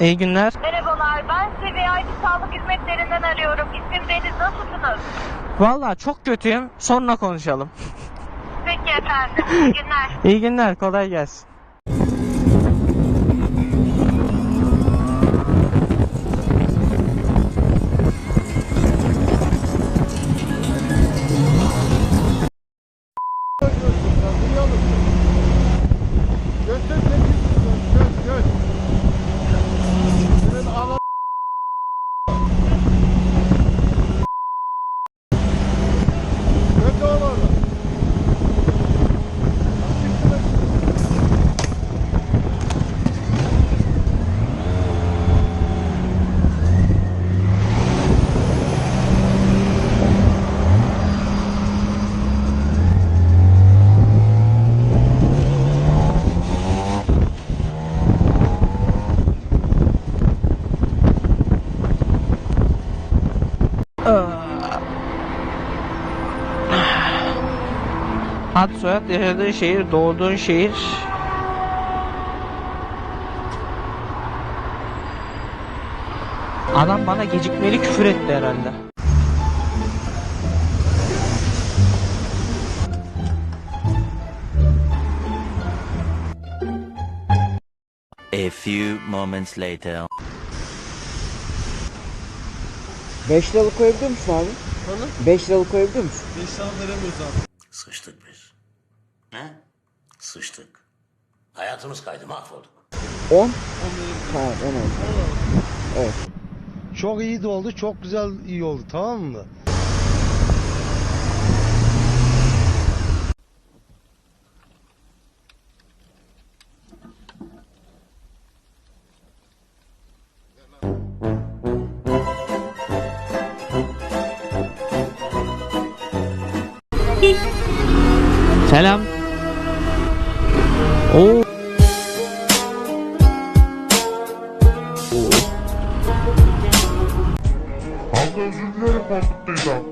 İyi günler. Merhabalar, ben CVIT Sağlık Hizmetlerinden arıyorum. İsmim Deniz, nasılsınız? Vallahi çok kötüyüm. Sonra konuşalım. Peki efendim, iyi günler. İyi günler. Kolay gelsin. Ad soyad yaşadığın şehir, doğduğun şehir. Adam bana gecikmeli küfür etti herhalde. A few moments later. 5 liralık koyabiliyor musun abi? 5 liralık koyabiliyor musun? Sıçtık biz. Ne? Sıçtık. Hayatımız kaydı mahvolduk. 10? Ha 10 oldu. Çok iyi de oldu, çok güzel iyi oldu tamam mı? Selam. Oo. Abla özür dilerim korkuttuysam.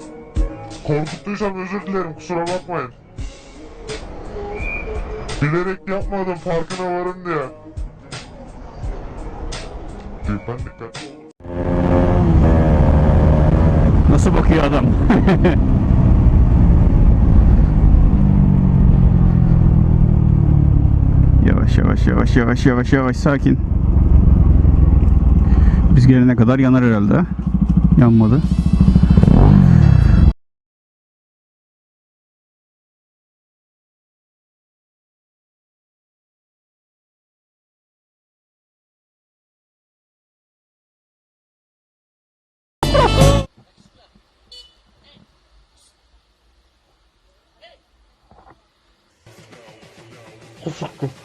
Korkuttuysam özür dilerim kusura bakmayın. Bilerek yapmadım farkına varın diye. Lütfen dikkat. Nasıl bakıyor adam? yavaş yavaş yavaş yavaş yavaş sakin. Biz gelene kadar yanar herhalde. Yanmadı.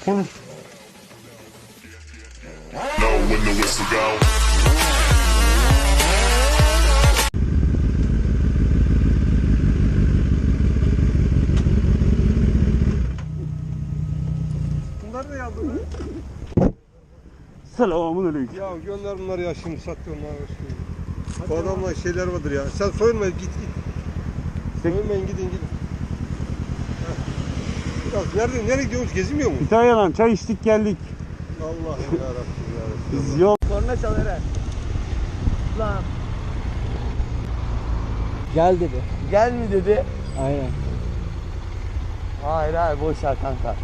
Know when the whistle go. Bunlar ne yazdı lan? Selamun aleyküm. Ya gönder bunları ya şimdi satıyorlar aşkına. Bu adamla şeyler vardır ya. Sen soyunma git git. Soyunmayın gidin gidin. Ya nerede nereye gidiyormuş gezmiyor mu? İtalyan çay içtik geldik. Allah'ım yarabbim yarabbim. Biz yol Korna çalıyor he. Lan. Gel dedi. Gel mi dedi. Aynen. Hayır hayır boş ver kanka.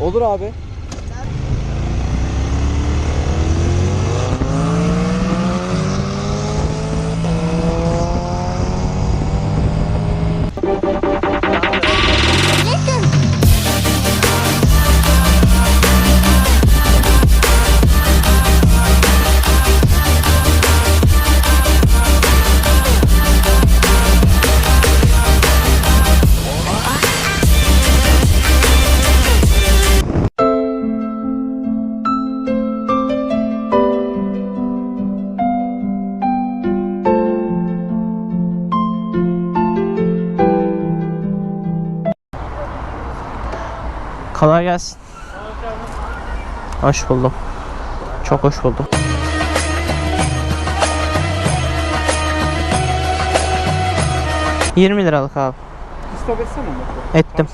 Olur abi. Kolay gelsin. Hoş buldum. Çok hoş buldum. Yirmi liralık abi. İstop etsene mi? Ettim.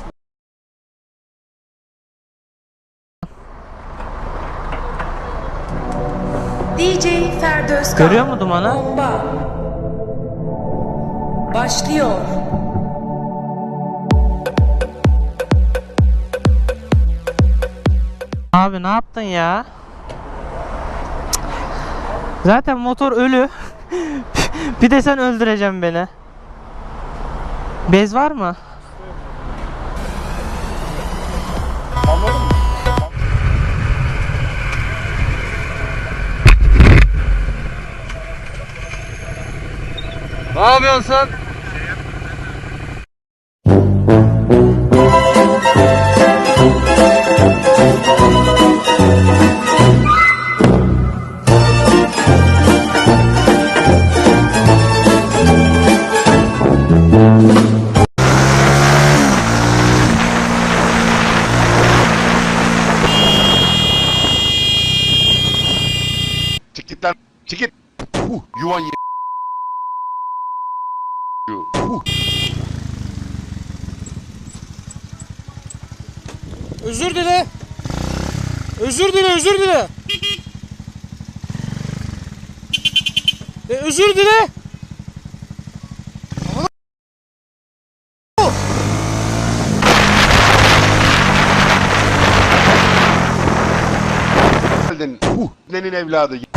DJ Ferdi Özkan. Görüyor mu dumanı? Bomba. Başlıyor. Abi ne yaptın ya? Zaten motor ölü. bir de sen öldüreceksin beni. Bez var mı? Ne yapıyorsun sen? Uh, yuvan ye. Uh. Özür dile. Özür dile, özür dile. E, özür dile. Geldin. Uh, nenin evladı.